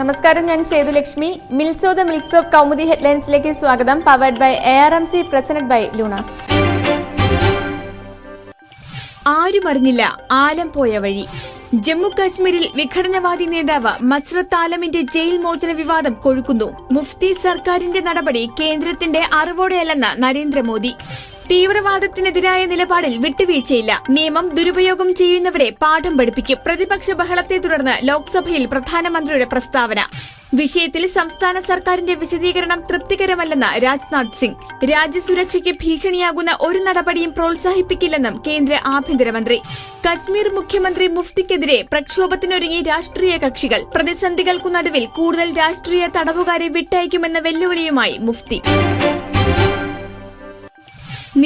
നമസ്കാരം ഞാൻ സേതുലക്ഷ്മി. മിൽസോ ദ മിൽക്സ് ഓഫ് കൗമുദി ഹെഡ്ലൈൻസിലേക്ക് സ്വാഗതം. Powered by A R M C presented by Luna's ആരുമറിഞ്ഞില്ല ആലം പോയ വഴി. ജമ്മു കാശ്മീരിൽ വിഘടനവാദി നേതാവ് മസ്രത്ത് ആലമിന്റെ ജയിൽ മോചന വിവാദം കൊഴുക്കുന്നു. മുഫ്തി സർക്കാരിന്റെ നടപടി കേന്ദ്രത്തിന്റെ അറിവോടെയല്ലെന്ന് നരേന്ദ്രമോദി. തീവ്രവാദത്തിനെതിരായ നിലപാടിൽ വിട്ടുവീഴ്ചയില്ല. നിയമം ദുരുപയോഗം ചെയ്യുന്നവരെ പാഠം പഠിപ്പിക്കും. പ്രതിപക്ഷ ബഹളത്തെ തുടർന്ന് ലോക്സഭയിൽ പ്രധാനമന്ത്രിയുടെ പ്രസ്താവന. വിഷയത്തിൽ സംസ്ഥാന സർക്കാരിന്റെ വിശദീകരണം തൃപ്തികരമല്ലെന്ന് രാജ്നാഥ് സിംഗ്. രാജ്യസുരക്ഷയ്ക്ക് ഭീഷണിയാകുന്ന ഒരു നടപടിയും പ്രോത്സാഹിപ്പിക്കില്ലെന്നും കേന്ദ്ര ആഭ്യന്തരമന്ത്രി. കശ്മീർ മുഖ്യമന്ത്രി മുഫ്തിക്കെതിരെ പ്രക്ഷോഭത്തിനൊരുങ്ങി രാഷ്ട്രീയ കക്ഷികൾ. പ്രതിസന്ധികൾക്കു നടുവിൽ കൂടുതൽ രാഷ്ട്രീയ തടവുകാരെ വിട്ടയക്കുമെന്ന വെല്ലുവിളിയുമായി മുഫ്തി.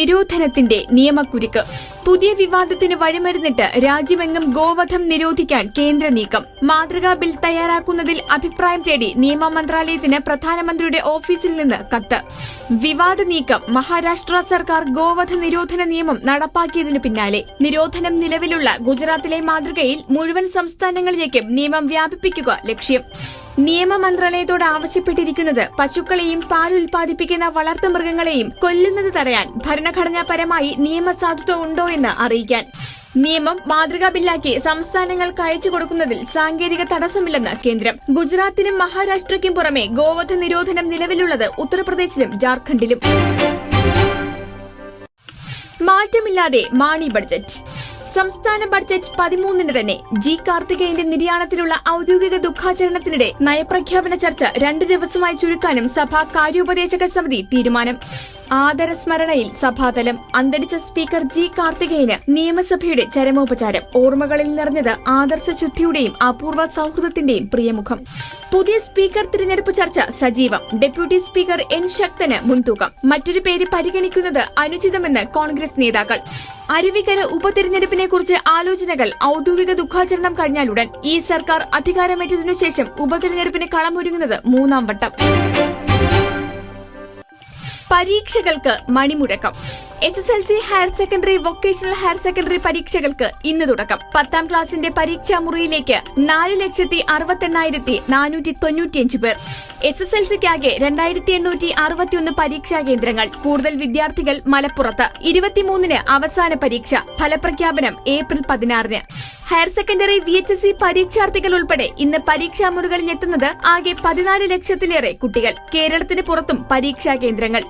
നിരോധനത്തിന്റെ നിയമക്കുരുക്ക്. പുതിയ വിവാദത്തിന് വഴിമരുന്നിട്ട് രാജ്യമെങ്ങും ഗോവധം നിരോധിക്കാൻ കേന്ദ്ര നീക്കം. മാതൃകാ ബിൽ തയ്യാറാക്കുന്നതിൽ അഭിപ്രായം തേടി നിയമ മന്ത്രാലയത്തിന് പ്രധാനമന്ത്രിയുടെ ഓഫീസിൽ നിന്ന് കത്ത്. വിവാദ നീക്കം മഹാരാഷ്ട്ര സർക്കാർ ഗോവധ നിരോധന നിയമം നടപ്പാക്കിയതിനു പിന്നാലെ. നിരോധനം നിലവിലുള്ള ഗുജറാത്തിലെ മാതൃകയിൽ മുഴുവൻ സംസ്ഥാനങ്ങളിലേക്കും നിയമം വ്യാപിപ്പിക്കുക ലക്ഷ്യം. നിയമ മന്ത്രാലയത്തോട് ആവശ്യപ്പെട്ടിരിക്കുന്നത് പശുക്കളെയും പാൽ ഉൽപ്പാദിപ്പിക്കുന്ന വളർത്തുമൃഗങ്ങളെയും കൊല്ലുന്നത് തടയാൻ ഭരണഘടനാപരമായി നിയമസാധുത ഉണ്ടോ എന്ന് അറിയിക്കാൻ. നിയമം മാതൃകാ ബില്ലാക്കി സംസ്ഥാനങ്ങൾക്ക് അയച്ചു കൊടുക്കുന്നതിൽ സാങ്കേതിക തടസ്സമില്ലെന്ന് കേന്ദ്രം. ഗുജറാത്തിനും മഹാരാഷ്ട്രയ്ക്കും പുറമെ ഗോവധ നിരോധനം നിലവിലുള്ളത് ഉത്തർപ്രദേശിലും ജാർഖണ്ഡിലും. മാറ്റമില്ലാതെ മാണി ബഡ്ജറ്റ്. സംസ്ഥാന ബഡ്ജറ്റ് പതിമൂന്നിന് തന്നെ ജി കാർത്തികേയന്റെ നിര്യാണത്തിലുള്ള ഔദ്യോഗിക ദുഃഖാചരണത്തിനിടെ നയപ്രഖ്യാപന ചർച്ച രണ്ട് ദിവസമായി ചുരുക്കാനും സഭ കാര്യോപദേശക സമിതി തീരുമാനം. ആദരസ്മരണയിൽ സഭാതലം അന്തരിച്ച സ്പീക്കർ ജി കാർത്തികേയന് നിയമസഭയുടെ ചരമോപചാരം. ഓർമ്മകളിൽ നിറഞ്ഞത് ആദർശ ശുദ്ധിയുടെയും അപൂർവ സൗഹൃദത്തിന്റെയും പ്രിയമുഖം. പുതിയ സ്പീക്കർ തിരഞ്ഞെടുപ്പ് ചർച്ച സജീവം. ഡെപ്യൂട്ടി സ്പീക്കർ എൻ ശക്തന് മുൻതൂക്കം. മറ്റൊരു പേര് പരിഗണിക്കുന്നത് അനുചിതമെന്ന് കോൺഗ്രസ് നേതാക്കൾ. അരുവിക്കര ഉപതെരഞ്ഞെടുപ്പിനെ കുറിച്ച് ആലോചനകൾ ഔദ്യോഗിക ദുഃഖാചരണം കഴിഞ്ഞാലുടൻ ഈ സർക്കാർ അധികാരമേറ്റതിനുശേഷം ഉപതെരഞ്ഞെടുപ്പിന് കളമൊരുങ്ങുന്നത് മൂന്നാം വട്ടം. പരീക്ഷകൾക്ക് മണിമുഴക്കം S S L C higher secondary vocational higher secondary പരീക്ഷകൾക്ക് ഇന്ന് തുടക്കം. പത്താം ക്ലാസിന്റെ പരീക്ഷാ മുറിയിലേക്ക് നാല് ലക്ഷത്തി അറുപത്തെണ്ണായിരത്തി നാനൂറ്റി തൊണ്ണൂറ്റിയഞ്ച് പേർ. എസ് എസ് എൽ സിക്കാകെ രണ്ടായിരത്തി എണ്ണൂറ്റി അറുപത്തിയൊന്ന് പരീക്ഷാ കേന്ദ്രങ്ങൾ. കൂടുതൽ വിദ്യാർത്ഥികൾ മലപ്പുറത്ത്. ഇരുപത്തിമൂന്നിന് അവസാന പരീക്ഷ. ഫലപ്രഖ്യാപനം ഏപ്രിൽ പതിനാറിന്. Higher secondary V H S C പരീക്ഷാർത്ഥികൾ ഉൾപ്പെടെ ഇന്ന് പരീക്ഷാ മുറികളിൽ എത്തുന്നത് ആകെ പതിനാല് ലക്ഷത്തിലേറെ കുട്ടികൾ. കേരളത്തിന് പുറത്തും പരീക്ഷാ കേന്ദ്രങ്ങൾ.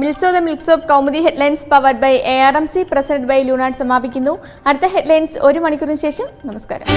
മിൽസോ the mills of Kaumudi headlines powered by A R M C president by ലൂണാഡ് സമാപിക്കുന്നു. അടുത്ത ഹെഡ്ലൈൻസ് ഒരു മണിക്കൂറിന് ശേഷം. നമസ്കാരം.